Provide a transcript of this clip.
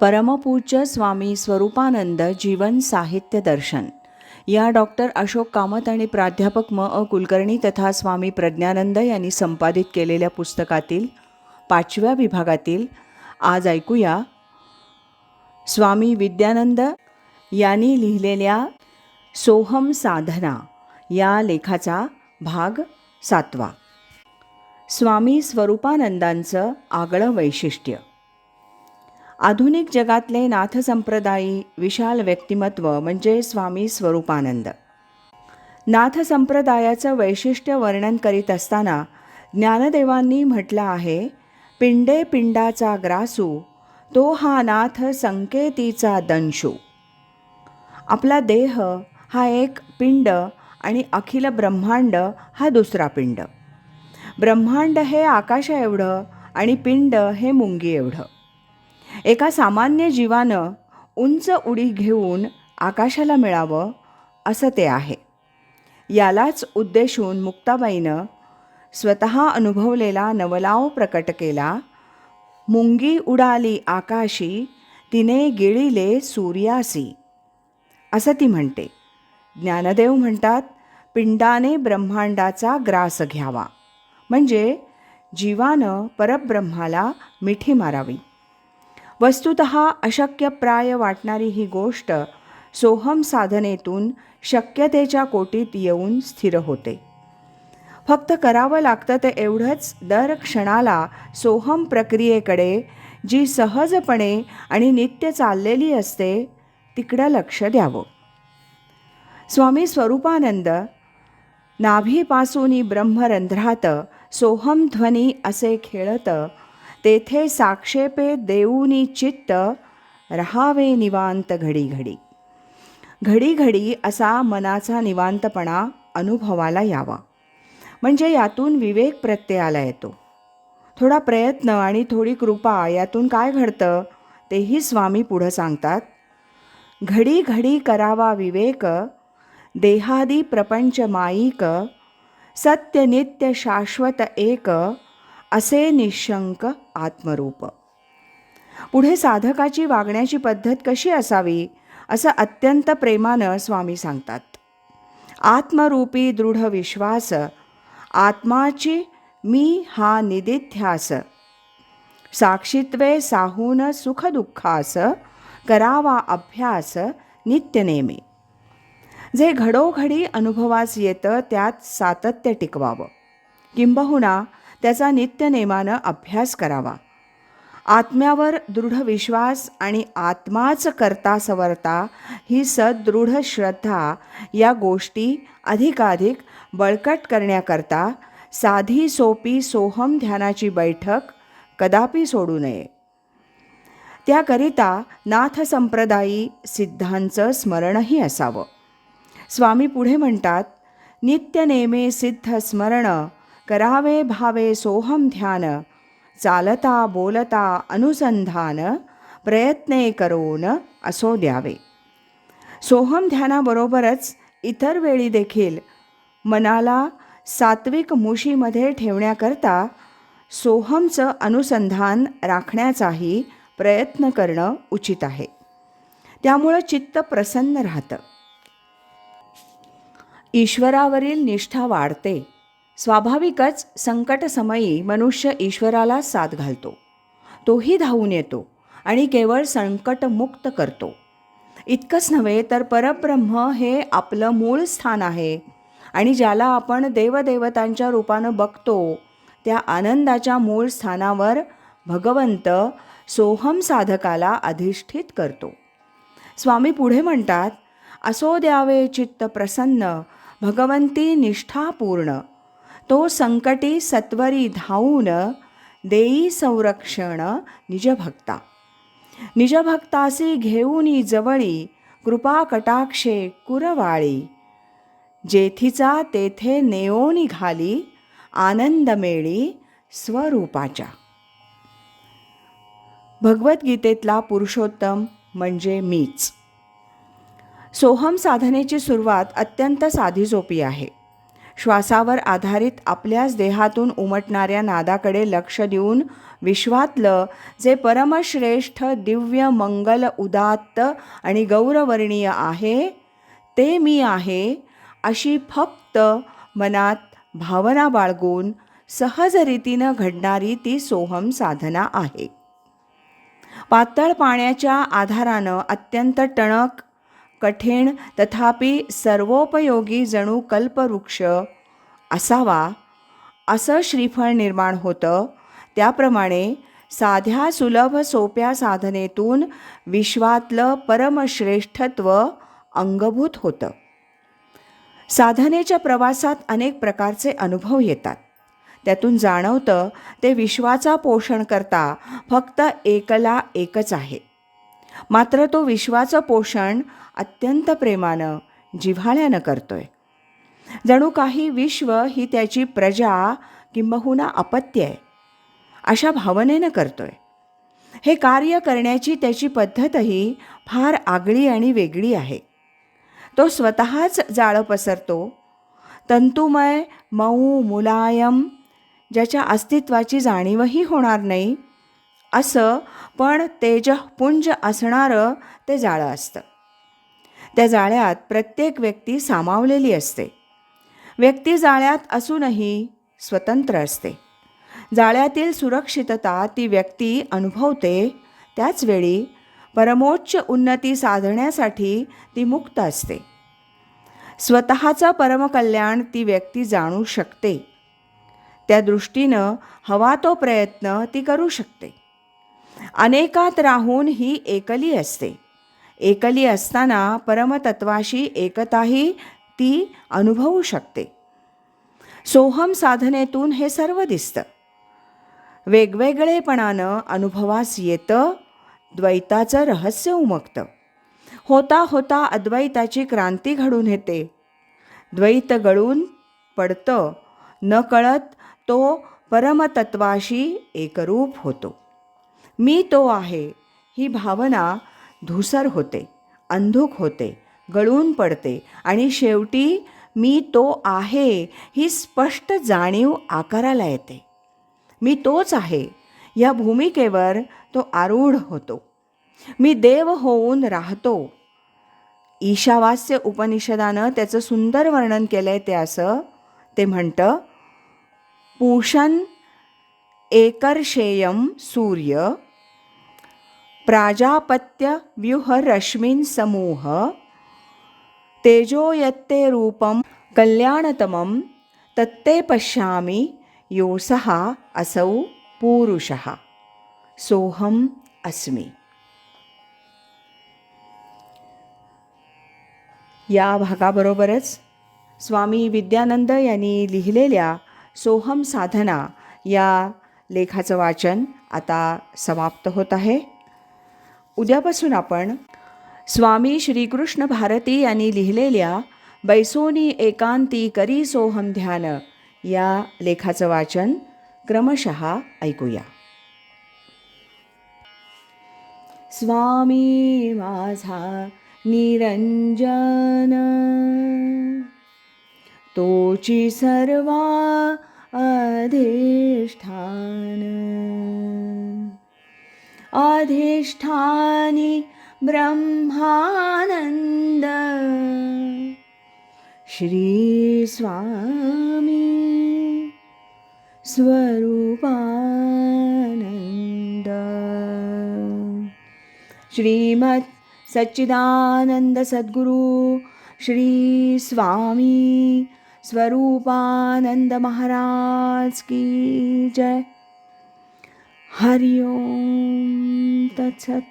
परमपूज्य स्वामी स्वरूपानंद जीवन साहित्य दर्शन. या डॉक्टर अशोक कामत आणि प्राध्यापक म. अ. कुलकर्णी तथा स्वामी प्रज्ञानंद यांनी संपादित केलेल्या पुस्तकातील पाचव्या विभागातील आज ऐकूया. स्वामी विद्यानंद यांनी लिहिलेल्या सोहम साधना या लेखाचा भाग सातवा. स्वामी स्वरूपानंदांचं आगळं वैशिष्ट्य. आधुनिक जगातले नाथसंप्रदायी विशाल व्यक्तिमत्व म्हणजे स्वामी स्वरूपानंद. नाथ संप्रदायाचं वैशिष्ट्य वर्णन करीत असताना ज्ञानदेवांनी म्हटलं आहे पिंडे पिंडाचा ग्रासू तो हा नाथ संकेतीचा दंशू. आपला देह हा एक पिंड आणि अखिल ब्रह्मांड हा दुसरा पिंड. ब्रह्मांड हे आकाशा एवढं आणि पिंड हे मुंगी एवढं. एका सामान्य जीवानं उंच उडी घेऊन आकाशाला मिळावं असं ते आहे. यालाच उद्देशून मुक्ताबाईनं स्वतः अनुभवलेला नवलाव प्रकट केला मुंगी उडाली आकाशी तिने गिळिले सूर्यासी असं ती म्हणते. ज्ञानदेव म्हणतात पिंडाने ब्रह्मांडाचा ग्रास घ्यावा. म्हणजे जीवानं परब्रह्माला मिठी मारावी. वस्तुत अशक्यप्राय वाटणारी ही गोष्ट सोहम साधनेतून शक्यतेच्या कोटीत येऊन स्थिर होते. फक्त करावं लागतं ते एवढंच दर क्षणाला सोहम प्रक्रियेकडे जी सहजपणे आणि नित्य चाललेली असते तिकडं लक्ष द्यावं. स्वामी स्वरूपानंद नाभीपासून ब्रह्मरंध्रात सोहम ध्वनी असे खेळतं तेथे साक्षेपे देऊनी चित्त रहावे निवांत घडी घडी घडी घडी असा मनाचा निवांतपणा अनुभवाला यावा. म्हणजे यातून विवेक प्रत्ययाला येतो. थोडा प्रयत्न आणि थोडी कृपा यातून काय घडतं तेही स्वामी पुढं सांगतात. घडी घडी करावा विवेक देहादी प्रपंच माईक सत्य नित्य शाश्वत एक असे निशंक आत्मरूप. पुढे साधकाची वागण्याची पद्धत कशी असावी असं अत्यंत प्रेमानं स्वामी सांगतात. आत्मरूपी दृढ विश्वास आत्माची मी हा निदिध्यास. साक्षीत्वे साहून सुखदुःखास करावा अभ्यास नित्यनेमे जे घडोघडी अनुभवास येतं त्यात सातत्य टिकवावं. किंबहुना त्याचा नित्यनेमानं अभ्यास करावा. आत्म्यावर दृढ विश्वास आणि आत्माच करता सवरता ही सदृढ श्रद्धा या गोष्टी अधिकाधिक बळकट करण्याकरता साधी सोपी सोहम ध्यानाची बैठक कदापि सोडू नये. त्याकरिता नाथ संप्रदायी सिद्धांचं स्मरणही असावं. स्वामी पुढे म्हणतात नित्यनेमे सिद्ध स्मरण करावे भावे सोहम ध्यान चालता बोलता अनुसंधान प्रयत्ने करोन असो द्यावे. सोहम ध्यानाबरोबरच इतर वेळी देखील मनाला सात्विक मुशीमध्ये ठेवण्याकरता सोहमचं अनुसंधान राखण्याचाही प्रयत्न करणं उचित आहे. त्यामुळं चित्त प्रसन्न राहतं. ईश्वरावरील निष्ठा वाढते. स्वाभाविकच संकटसमयी मनुष्य ईश्वराला साथ घालतो. तोही धावून येतो आणि केवळ संकटमुक्त करतो. इतकंच नव्हे तर परब्रह्म हे आपलं मूळ स्थान आहे आणि ज्याला आपण देवदेवतांच्या रूपानं बघतो त्या आनंदाच्या मूळ स्थानावर भगवंत सोहम साधकाला अधिष्ठित करतो. स्वामी पुढे म्हणतात असो द्यावे चित्त प्रसन्न भगवंती निष्ठापूर्ण तो संकटी सत्वरी धावून देई संरक्षण निजभक्ता. निजभक्तासी घेऊनी जवळी कृपा कटाक्षे कुरवाळी. जेथीचा तेथे नेओनी घाली आनंद मेळी स्वरूपाच्या. भगवद्गीतेतला पुरुषोत्तम म्हणजे मीच. सोहम साधनेची सुरुवात अत्यंत साधीसोपी आहे. श्वासावर आधारित आपल्याच देहातून उमटणाऱ्या नादाकडे लक्ष देऊन विश्वातलं जे परमश्रेष्ठ दिव्य मंगल उदात्त आणि गौरवर्णीय आहे ते मी आहे अशी फक्त मनात भावना बाळगून सहजरीतीनं घडणारी ती सोहम साधना आहे. पातळ पाण्याच्या आधारानं अत्यंत टणक कठीण तथापि सर्वोपयोगी जणू कल्पवृक्ष असावा. असं श्रीफळ निर्माण होतं. त्याप्रमाणे साध्या सुलभ सोप्या साधनेतून विश्वातलं परमश्रेष्ठत्व अंगभूत होतं. साधनेच्या प्रवासात अनेक प्रकारचे अनुभव येतात. त्यातून जाणवतं ते विश्वाचा पोषण करता फक्त एकला एकच आहे. मात्र तो विश्वाचं पोषण अत्यंत प्रेमानं जिव्हाळ्यानं करतोय. जणू काही विश्व ही त्याची प्रजा किंबहुना अपत्य आहे अशा भावनेनं करतोय. हे कार्य करण्याची त्याची पद्धतही फार आगळी आणि वेगळी आहे. तो स्वतःच जाळं पसरतो तंतुमय मऊ मुलायम ज्याच्या अस्तित्वाची जाणीवही होणार नाही असं पण तेजपुंज असणारं ते जाळं असतं. त्या जाळ्यात प्रत्येक व्यक्ती सामावलेली असते. व्यक्ती जाळ्यात असूनही स्वतंत्र असते. जाळ्यातील सुरक्षितता ती व्यक्ती अनुभवते त्याचवेळी परमोच्च उन्नती साधण्यासाठी ती मुक्त असते. स्वतःचं परमकल्याण ती व्यक्ती जाणू शकते. त्या दृष्टीनं हवा तो प्रयत्न ती करू शकते. अनेकात राहून ही एकली असते. एकली असताना परमतत्वाशी एकताही ती अनुभवू शकते. सोहम साधनेतून हे सर्व दिसतं. वेगवेगळेपणानं अनुभवास येतं द्वैताचं रहस्य उमगतं. होता होता अद्वैताची क्रांती घडून येते. द्वैत गळून पडतं न कळत तो परमतत्वाशी एकरूप होतो. मी तो आहे. ही भावना धुसर होते अंधुक होते गळून पडते आणि शेवटी मी तो आहे ही स्पष्ट जाणीव आकाराला येते. मी तोच आहे. या भूमिकेवर तो आरूढ होतो. मी देव होऊन राहतो. ईशावास्य उपनिषदानं त्याचं सुंदर वर्णन केलं आहे ते असं ते म्हणतं पूषण एकर्षेयम सूर्य प्राजापत्य व्यूह रश्मीन समूह तेजो यत्ते कल्याणतमं तत्ते पश्यामि योसः असौ पूरुषः सोऽहम् अस्मि। या भागाबरोबरच स्वामी विद्यानंद यांनी लिहिलेल्या सोहम साधना या लेखाचं वाचन आता समाप्त होत आहे. उद्यापासून आपण स्वामी श्रीकृष्ण भारती यांनी लिहिलेल्या बैसोनी एकांती करी सोहम ध्यान या लेखाचं वाचन क्रमशः ऐकूया. स्वामी माझा निरंजन तोची सर्वा अधिष्ठान. अधिष्ठानि ब्रह्मानन्द। श्रीस्वामी स्वरूपानन्द। श्रीमत्सच्चिदानन्दसद्गुरुश्रीस्वामी स्वरूपानन्दमहाराज की जय। हरिओम तत्सत